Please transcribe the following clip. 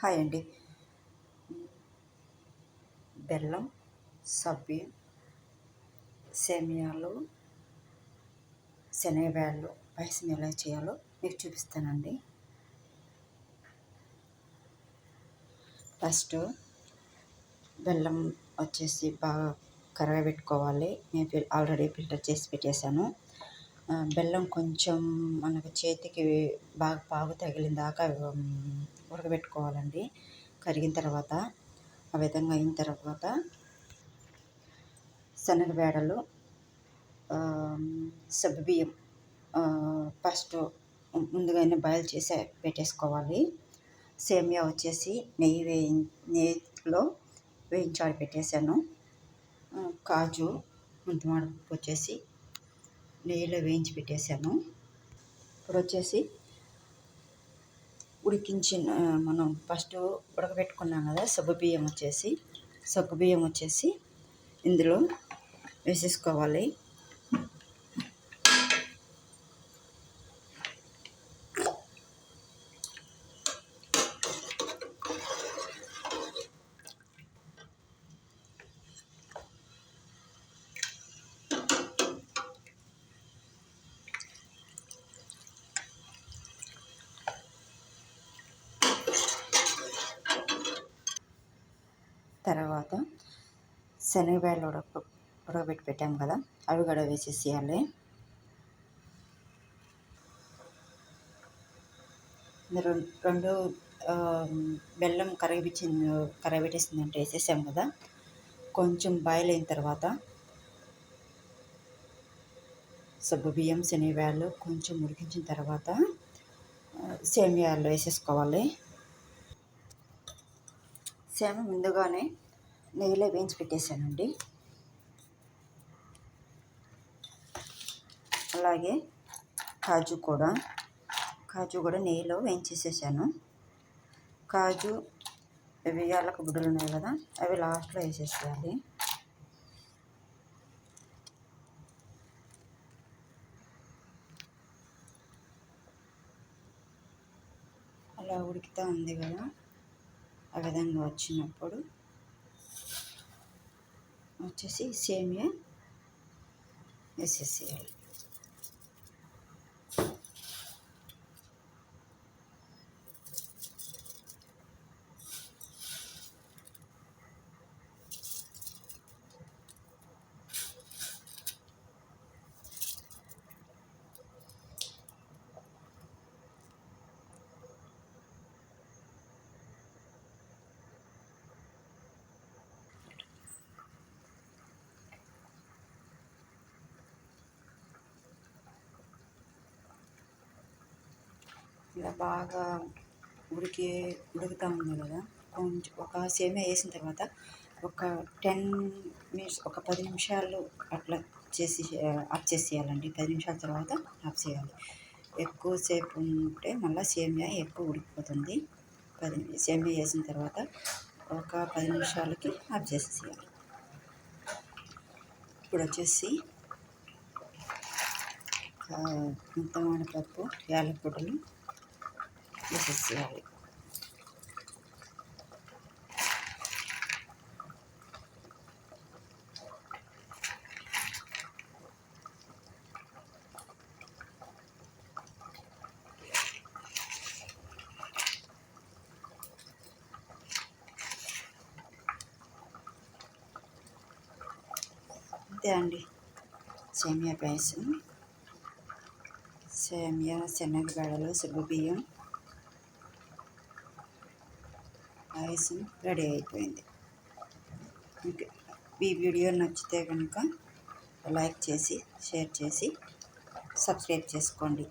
Hi అండి. బెల్లం సబ్బియం సేమియాలు శనగబ్యాళ్ళు పాయసం ఎలా చేయాలో మీకు చూపిస్తానండి. ఫస్ట్ బెల్లం వచ్చేసి బాగా కరగబెట్టుకోవాలి. నేను ఆల్రెడీ ఫిల్టర్ చేసి పెట్టేశాను. బెల్లం కొంచెం మనకు చేతికి బాగా పాకు తగిలిన దాకా ఉడకబెట్టుకోవాలండి. కరిగిన తర్వాత ఆ విధంగా అయిన తర్వాత శనగబేడలు సబ్బియ్యం ఫస్ట్ ముందుగానే బాయిల్ చేసి పెట్టేసుకోవాలి. సేమియా వచ్చేసి నెయ్యి వేయి నెయ్యిలో వేయించాడు పెట్టేశాను. కాజు ముంతమాడపప్పు వచ్చేసి నెయ్యిలో వేయించి పెట్టేశాను ఇప్పుడు వచ్చేసి ఉడికించిన మనం ఫస్ట్ ఉడకబెట్టుకున్నాం కదా సగ్గు బియ్యం వచ్చేసి సగ్గు బియ్యం వచ్చేసి ఇందులో వేసేసుకోవాలి. తర్వాత శనగపాయలు ఉడక ఉడకబెట్టి పెట్టాం కదా అవి కూడా వేసేసేయాలి. రెండు రెండు బెల్లం కరగబెట్టేసింది కరగబెట్టేసిందంటే వేసేసాం కదా. కొంచెం బాయిల్ అయిన తర్వాత సబ్బు బియ్యం శనగపాయలు కొంచెం ఉడికించిన తర్వాత సేమియాలు వేసేసుకోవాలి. సేమ ముందుగానే నెయ్యిలో వేయించి పెట్టేశానండి. అలాగే కాజు కూడా కాజు కూడా నెయ్యిలో వేయించేసేసాను. కాజు ఇవి యాలక గుడ్డలు ఉన్నాయి కదా అవి లాస్ట్లో వేసేసేయాలి. అలా ఉడుకుతూ ఉంది కదా. ఆ విధంగా వచ్చినప్పుడు వచ్చేసి సేమియా వేసేసేయాలి. ఇలా బాగా ఉడికి ఉడుకుతూ ఉంది కదా కొంచెం ఒక సేమియా వేసిన తర్వాత ఒక టెన్ మినిట్స్ ఒక పది నిమిషాలు అట్లా చేసి ఆఫ్ చేసేయాలండి. పది నిమిషాల తర్వాత ఆఫ్ చేయాలి. ఎక్కువసేపు ఉంటే మళ్ళీ సేమియా ఎక్కువ ఉడికిపోతుంది. పది సేమియా వేసిన తర్వాత ఒక పది నిమిషాలకి ఆఫ్ చేసేయాలి ఇప్పుడు వచ్చేసి పప్పు యాలకుడులు వేసేసేయాలి అంతే అండి. సేమియా పాయసం. సేమియా శనగబెడలు సుబ్బు బియ్యం పాయసం రెడీ అయిపోయింది. ఈ వీడియో నచ్చితే కనుక లైక్ చేసి షేర్ చేసి సబ్స్క్రైబ్ చేసుకోండి.